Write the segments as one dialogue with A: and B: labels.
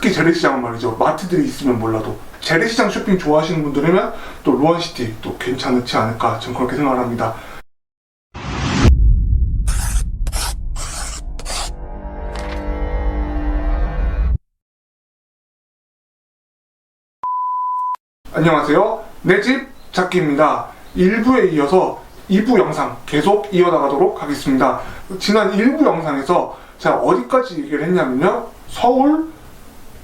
A: 특히 재래시장은 말이죠. 마트들이 있으면 몰라도 재래시장 쇼핑 좋아하시는 분들이면 또 루원시티 또 괜찮지 않을까 저는 그렇게 생각을 합니다. 안녕하세요. 내 집 찾기입니다. 1부에 이어서 2부 영상 계속 이어나가도록 하겠습니다. 지난 1부 영상에서 제가 어디까지 얘기를 했냐면요. 서울,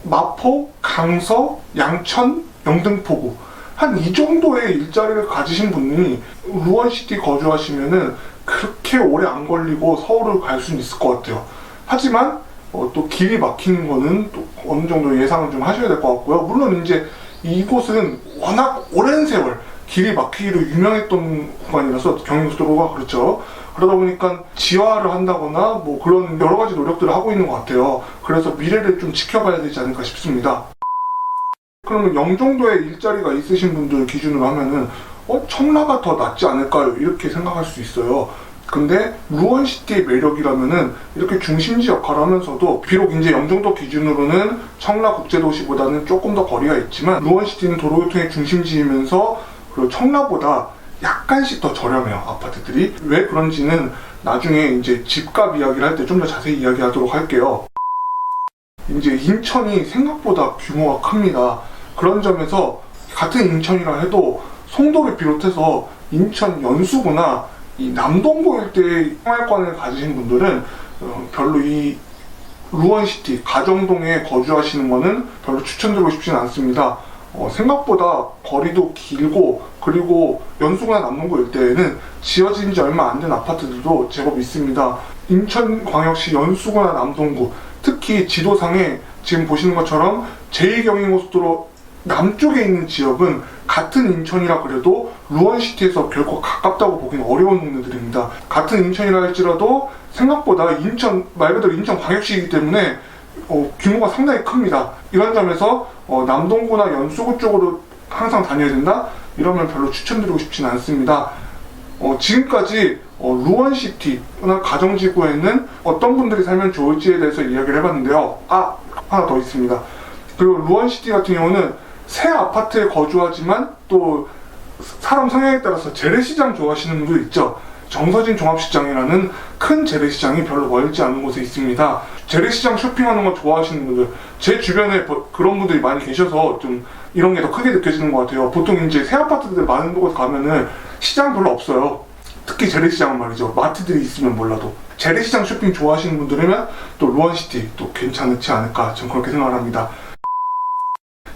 A: 마포, 강서, 양천, 영등포구 한 이 정도의 일자리를 가지신 분이 루원시티 거주하시면은 그렇게 오래 안 걸리고 서울을 갈 수는 있을 것 같아요. 하지만 어, 또 길이 막히는 거는 또 어느 정도 예상을 좀 하셔야 될 것 같고요. 물론 이제 이곳은 워낙 오랜 세월 길이 막히기로 유명했던 구간이라서 경인고속도로가 그렇죠. 그러다 보니까 지하를 한다거나 뭐 그런 여러 가지 노력들을 하고 있는 것 같아요. 그래서 미래를 좀 지켜봐야 되지 않을까 싶습니다. 그러면 영종도에 일자리가 있으신 분들 기준으로 하면은 어 청라가 더 낫지 않을까요? 이렇게 생각할 수 있어요. 근데 루원시티의 매력이라면은 이렇게 중심지 역할을 하면서도 비록 이제 영종도 기준으로는 청라 국제도시보다는 조금 더 거리가 있지만 루원시티는 도로교통의 중심지이면서 그리고 청라보다 약간씩 더 저렴해요 아파트들이 왜 그런지는 나중에 이제 집값 이야기를 할 때 좀 더 자세히 이야기하도록 할게요. 이제 인천이 생각보다 규모가 큽니다. 그런 점에서 같은 인천이라 해도 송도를 비롯해서 인천 연수구나 이 남동구 일대의 생활권을 가지신 분들은 어, 별로 이 루원시티 가정동에 거주하시는 거는 별로 추천드리고 싶지는 않습니다. 어, 생각보다 거리도 길고 그리고 연수구나 남동구 일대에는 지어진 지 얼마 안 된 아파트들도 제법 있습니다. 인천광역시 연수구나 남동구 특히 지도상에 지금 보시는 것처럼 제2경인고속도로 남쪽에 있는 지역은 같은 인천이라 그래도 루원시티에서 결코 가깝다고 보기는 어려운 동네들입니다. 같은 인천이라 할지라도 생각보다 인천 말 그대로 인천 광역시이기 때문에 어, 규모가 상당히 큽니다. 이런 점에서 어, 남동구나 연수구 쪽으로 항상 다녀야 된다? 이러면 별로 추천드리고 싶지는 않습니다. 어, 지금까지 어, 루원시티나 가정지구에는 어떤 분들이 살면 좋을지에 대해서 이야기를 해봤는데요. 아, 하나 더 있습니다. 그리고 루원시티 같은 경우는 새 아파트에 거주하지만 또 사람 성향에 따라서 재래시장 좋아하시는 분도 있죠. 정서진 종합시장이라는 큰 재래시장이 별로 멀지 않은 곳에 있습니다. 재래시장 쇼핑하는 거 좋아하시는 분들, 제 주변에 버- 그런 분들이 많이 계셔서 좀 이런 게 더 크게 느껴지는 것 같아요. 보통 이제 새 아파트들 많은 곳 가면은 시장 별로 없어요. 특히 재래시장은 말이죠. 마트들이 있으면 몰라도. 재래시장 쇼핑 좋아하시는 분들이면 또 루원시티 또 괜찮지 않을까 저는 그렇게 생각을 합니다.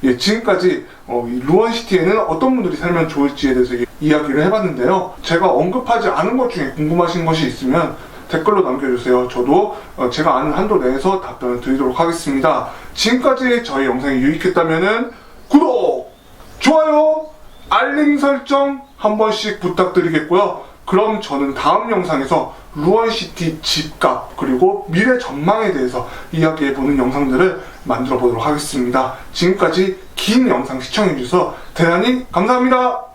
A: 예, 지금까지 어, 이 루원시티에는 어떤 분들이 살면 좋을지에 대해서 이- 이야기를 해봤는데요. 제가 언급하지 않은 것 중에 궁금하신 것이 있으면 댓글로 남겨주세요. 저도 어, 제가 아는 한도 내에서 답변을 드리도록 하겠습니다. 지금까지 저희 영상이 유익했다면 구독, 좋아요, 알림 설정 한 번씩 부탁드리겠고요. 그럼 저는 다음 영상에서 루원시티 집값 그리고 미래 전망에 대해서 이야기해보는 영상들을 만들어 보도록 하겠습니다. 지금까지 긴 영상 시청해주셔서 대단히 감사합니다.